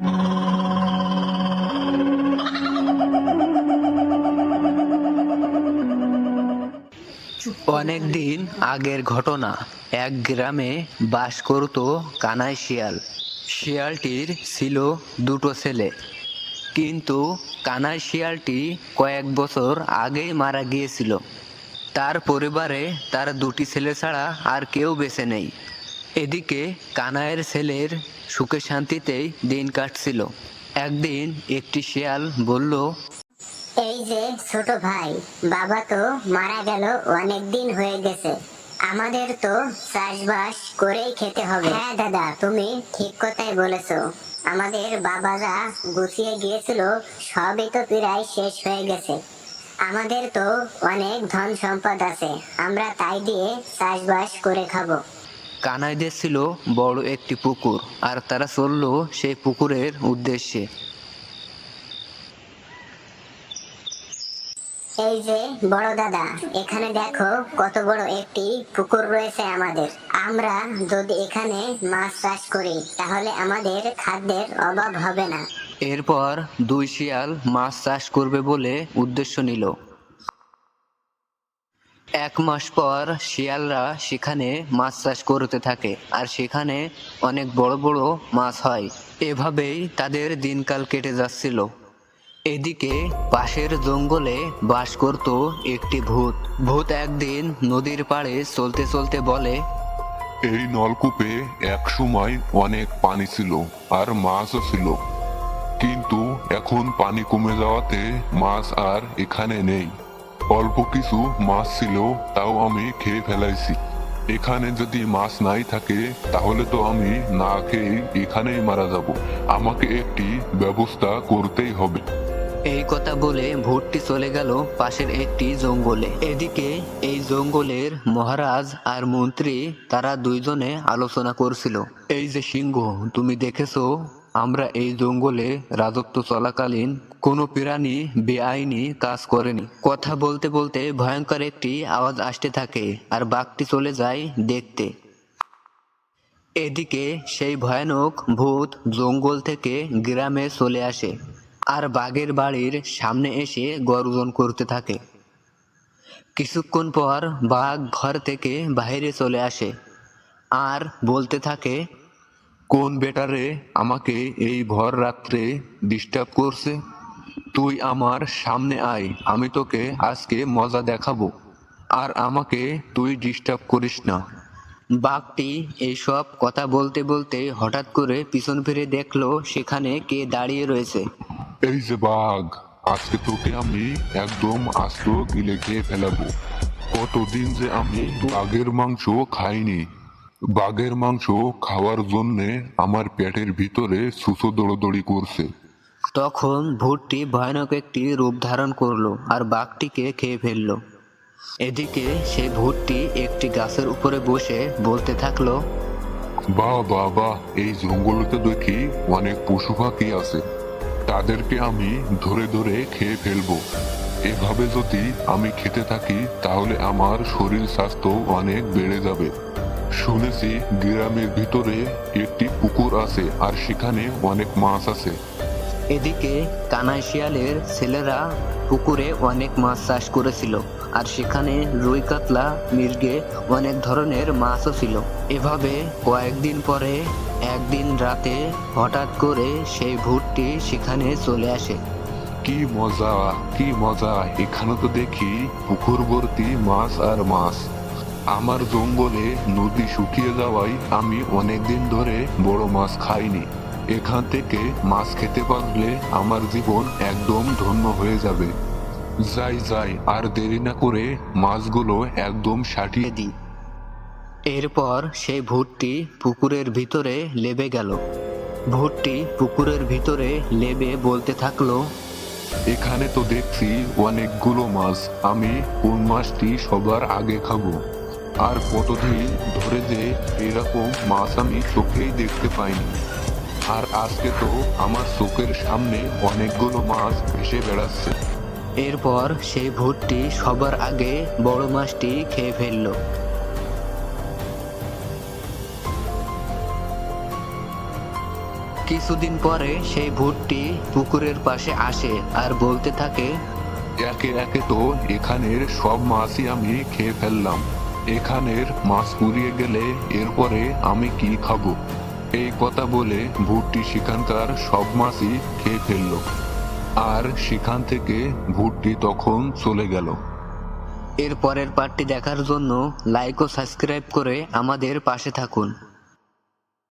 অনেক দিন আগের ঘটনা। এক গ্রামে বাস করত কানাই শিয়াল। শিয়ালটির ছিল দুটো ছেলে। কিন্তু কানাই শিয়ালটি কয়েক বছর আগেই মারা গিয়েছিল। তার পরিবারে তার দুটি ছেলে ছাড়া আর কেউ বেঁচে নেই। এদিকে কানাইয়ের ছেলের সুখে শান্তিতেই দিন কাটছিল। একদিন একটি শিয়াল বলল, এই যে ছোট ভাই, বাবা তো মারা গেল, অনেক দিন হয়ে গেছে। আমাদের তো চাষবাস করেই খেতে হবে। হ্যাঁ দাদা, তুমি ঠিক কথাই বলেছ। আমাদের বাবারা গুছিয়ে গিয়েছিল, সবই তো প্রায় শেষ হয়ে গেছে। আমাদের তো অনেক ধন সম্পদ আছে, আমরা তাই দিয়ে চাষবাস করে খাব। কানাইদের ছিল বড় একটি পুকুর আর তারা চলল সেই পুকুরের উদ্দেশ্যে। এই যে বড় দাদা এখানে দেখো কত বড় একটি পুকুর রয়েছে আমাদের। আমরা যদি এখানে মাছ চাষ করি তাহলে আমাদের খাদ্যের অভাব হবে না। এরপর দুই শিয়াল মাছ চাষ করবে বলে উদ্দেশ্য নিল। এক মাস পর শিয়ালরা সেখানে মাছ চাষ করতে থাকে, আর সেখানে অনেক বড় বড় মাছ হয়। এভাবেই তাদের দিনকাল কেটে যাচ্ছিল। এদিকে পাশের জঙ্গলে বাস করত একটি ভূত। ভূত একদিন নদীর পাড়ে চলতে চলতে বলে, এই নলকূপে এক সময় অনেক পানি ছিল আর মাছও ছিল। কিন্তু এখন পানি কমে যাওয়াতে মাছ আর এখানে নেই। অল্প কিছু মাছ ছিল, তাও আমি খেয়ে ফেলাইছি। এখানে যদি মাছ নাই থাকে, তাহলে তো আমি না খেয়ে এখানেই মারা যাব। আমাকে একটি ব্যবস্থা করতেই হবে। এই কথা বলে ভূতটি চলে গেল পাশের একটি জঙ্গলে। এদিকে এই জঙ্গলের মহারাজ আর মন্ত্রী, তারা দুইজনে আলোচনা করছিল। এই যে সিংহ, তুমি দেখেছ? আমরা এই জঙ্গলে রাজত্ব চলাকালীন কোনো প্রাণী বেআইনি কাজ করেনি। কথা বলতে বলতে ভয়ঙ্কর একটি আওয়াজ আসতে থাকে আর বাঘটি চলে যায় দেখতে। এদিকে সেই ভয়ানক ভূত জঙ্গল থেকে গ্রামে চলে আসে আর বাঘের বাড়ির সামনে এসে গর্জন করতে থাকে। কিছুক্ষণ পর বাঘ ঘর থেকে বাইরে চলে আসে আর বলতে থাকে কোন বেটারে আমাকে এই ভর রাত্রে ডিস্টার্ব করছে? তুই আমার সামনে আয়, আমি তোকে আজকে মজা দেখাবো। আর আমাকে তুই ডিস্টার্ব করিস না। বাঘটি এইসব কথা বলতে বলতে হঠাৎ করে পিছন ফিরে দেখল সেখানে কে দাঁড়িয়ে রয়েছে। এই যে বাঘ, আজকে তোকে আমি একদম আস্ত গিলে খেয়ে ফেলাবো। কতদিন যে আমি বাঘের মাংস খাইনি। বাঘের মাংস খাওয়ার জন্যে আমার পেটের ভিতরে সুসো দৌড়দৌড়ি করছে। তখন ভূতটি ভয়ানক একটি রূপ ধারণ করল আর বাঘটিকে খেয়ে ফেলল। এদিকে সেই ভূতটি একটি গাছের উপরে বসে বলতে থাকল বাহ বাহ বাহ এই জঙ্গলতে দেখি অনেক পশু পাখি আছে। তাদেরকে আমি ধরে ধরে খেয়ে ফেলব। এভাবে যদি আমি খেতে থাকি তাহলে আমার শরীর স্বাস্থ্য অনেক বেড়ে যাবে। শুনেছি গ্রামের ভিতরে একটি পুকুর আছে আর সেখানে অনেক মাছ আছে। এদিকে কানাই শিয়ালের ছেলেরা পুকুরে অনেক মাছ চাষ করেছিল আর সেখানে রুই কাতলা মির্গে অনেক ধরনের মাছও ছিল। এভাবে কয়েকদিন পরে একদিন রাতে হঠাৎ করে সেই ভূতটি সেখানে চলে আসে। কি মজা কি মজা এখানে তো দেখি পুকুর ভর্তি মাছ আর মাছ। আমার জঙ্গলে নদী শুকিয়ে যাওয়ায় আমি অনেকদিন ধরে বড় মাছ খাইনি। এখান থেকে মাছ খেতে পারলে আমার জীবন একদম ধন্য হয়ে যাবে। যাই যাই, আর দেরি না করে মাছগুলো একদম সাটিয়ে দিই। এরপর সেই ভূতটি পুকুরের ভিতরে লেবে গেল। ভূতটি পুকুরের ভিতরে লেবে বলতে থাকল, এখানে তো দেখছি অনেকগুলো মাছ, আমি কোন মাছটি সবার আগে খাব? আর কতদিন ধরে যে এরকম মাছ আমি চোখেই দেখতে পাইনি। আর আজকে তো আমার চোখের সামনে অনেকগুলো মাছ ভেসে বেড়াচ্ছে। এরপর সেই ভূতটি সবার আগে বড় মাছটি খেয়ে ফেলল। কিছুদিন পরে সেই ভূতটি পুকুরের পাশে আসে আর বলতে থাকে একে একে তো এখানের সব মাছই আমি খেয়ে ফেললাম। এখানের মাছ পুড়িয়ে গেলে এরপরে আমি কি খাব? এই কথা বলে ভুটটি সেখানকার সব মাছই খেয়ে ফেলল। আর সেখান থেকে ভুটটি তখন চলে গেল। এরপরের পার্টটি দেখার জন্য লাইক ও সাবস্ক্রাইব করে আমাদের পাশে থাকুন।